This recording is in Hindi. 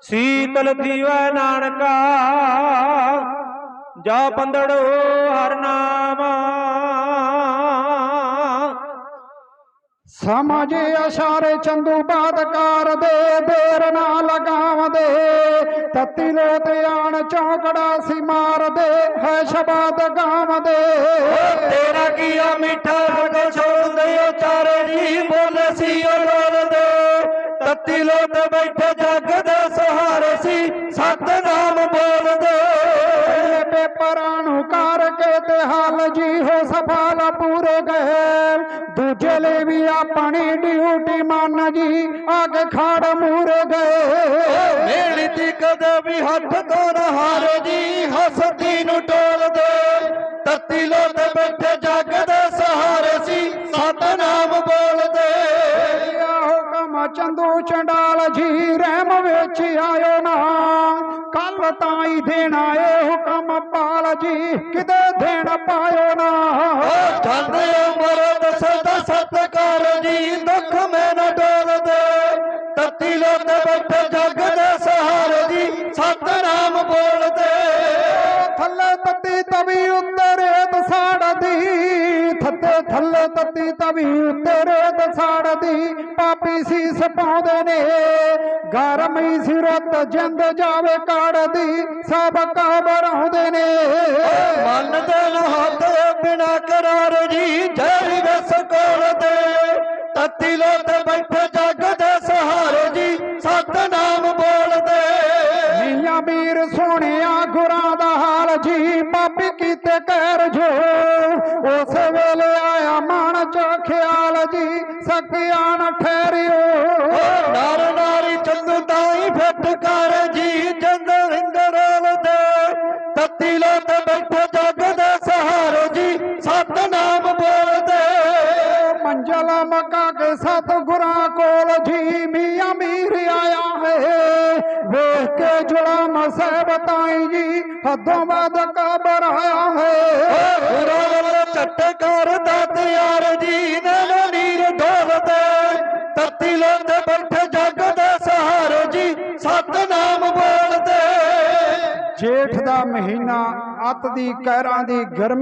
ਸੀਤਲ ਦੀਵੈ ਨਾਨਕਾ ਜਾ ਪੰਦੜੋ ਹਰ ਨਾਮ। ਸਮਝ ਇਸ਼ਾਰੇ ਚੰਦੂ ਬਾਦਕਾਰ ਦੇ ਦੇਰ ਨਾ ਲਗਾਵਦੇ ਤਤੀ ਲੋਟ ਆਣ ਚੌਕੜਾ ਸੀ ਮਾਰਦੇ ਹੈ ਸ਼ਬਦ ਗਾਵਦੇ। ਤੇਰਾ ਕੀਆ ਮਿੱਠਾ ਤੱਤੀ ਲੋਟ ਬੈਠੇ ਜੱਗ ਦੇ ਸਹਾਰੇ ਸੀ ਸਤਨਾਮ ਬੋਲਦੇ ਪਹਿਲੇ ਪੇਪਰਾਂ ਨੂੰ ਕਰਕੇ ਤੇ ਹਾਲ ਜੀ ਹੋ ਸਫਲ ਪੂਰੇ ਗਏ ਦੂਜੇ ਲਈ ਵੀ ਆਪਣੀ ਡਿਊਟੀ ਮੰਨ ਜੀ ਆਗੇ ਖੜ ਮੂਰੇ ਗਏ ਮੇਲੀ ਦੀ ਕਦੇ ਵੀ ਹੱਥ ਤੋਂ ਨਾ ਹਾਰੇ ਜੀ ਹਸਤੀ ਨੂੰ ਟੋਲਦੇ ਤੱਤੀ ਲੋਟ ਬੈਠੇ ਚੰਦੂ ਚੰਡਾਲ ਜੀ ਰਹਿਮ ਵਿੱਚ ਆਇਓ ਨਾ ਕੱਲ ਤਾਂ ਹੀ ਦੇਣਾ ਏ ਹੁਕਮ ਪਾਲ ਜੀ ਕਿਤੇ ਦੇਣ ਪਾਇਓ ਨਾ ਚੰਦ ਉਮਰ ਦਸਦਾ ਸਤਕਾਰ ਜੀ ਦੁੱਖ ਮੈਂ ਨਾ ਡੋਲਦੇ ਤੱਤੀ ਲੋਟ ਬੈਠੇ ਜੱਗ ਦੇ ਸਹਾਰੇ ਜੀ ਸਤਨਾਮ ਬੋਲਦੇ ਥੱਲੇ ਥੱਲੇ ਤੱਤੀ ਤਵੀ ਉੱਤੇ ਰੇਤ ਸਾੜਦੀ ਪਾਪੀ ਸੀਸ ਪਾਉਂਦੇ ਨੇ। ਗਰਮੀ ਸਿਰਤ ਜਿੰਦ ਜਾਵੇ ਕਾੜਦੀ ਸਭ ਘਬਰਾਉਂਦੇ ਨੇ। ਮਨ ਦੇ ਹੱਥ ਬਿਨਾ ਕਰਾਰ ਜੀ ਜੈਰੀ ਵਸ ਕੋਲ ਦੇ ਤੱਤੀ ਲੋਟ ਬੈਠੇ ਜੱਗ ਦੇ ਸਹਾਰੇ ਜੀ ਸਤਨਾਮ ਬੋਲਦੇ। ਮੀਆਂ ਮੀਰ ਸੋਹਣਿਆ ਗੁਰਾਂ ਦਾ ਹਾਲ ਜੀ ਪਾਪੀ ਕੀਤੇ ਕਹਿਰ ਜੋ। ਉਸ ਵੇਲੇ चो ख्याल जी सखिया न ठहरियो। नर नारी चंद ताई फिट कर जी चंद हिंदराल दे। ततीलो ते बैठो जग दे सहारो जी सत नाम बोल दे। मंजल मका के सत गुरा कोल जी मिया मीर आया है। वेख के जुड़ा मसे बताई जी हदों बाद का बराया है। चटकार दातिया ਜੇਠ ਦਾ ਮਹੀਨਾ ਅੱਤ ਦੀ ਕਹਿਰਾਂ ਦੀ ਗਰਮੀ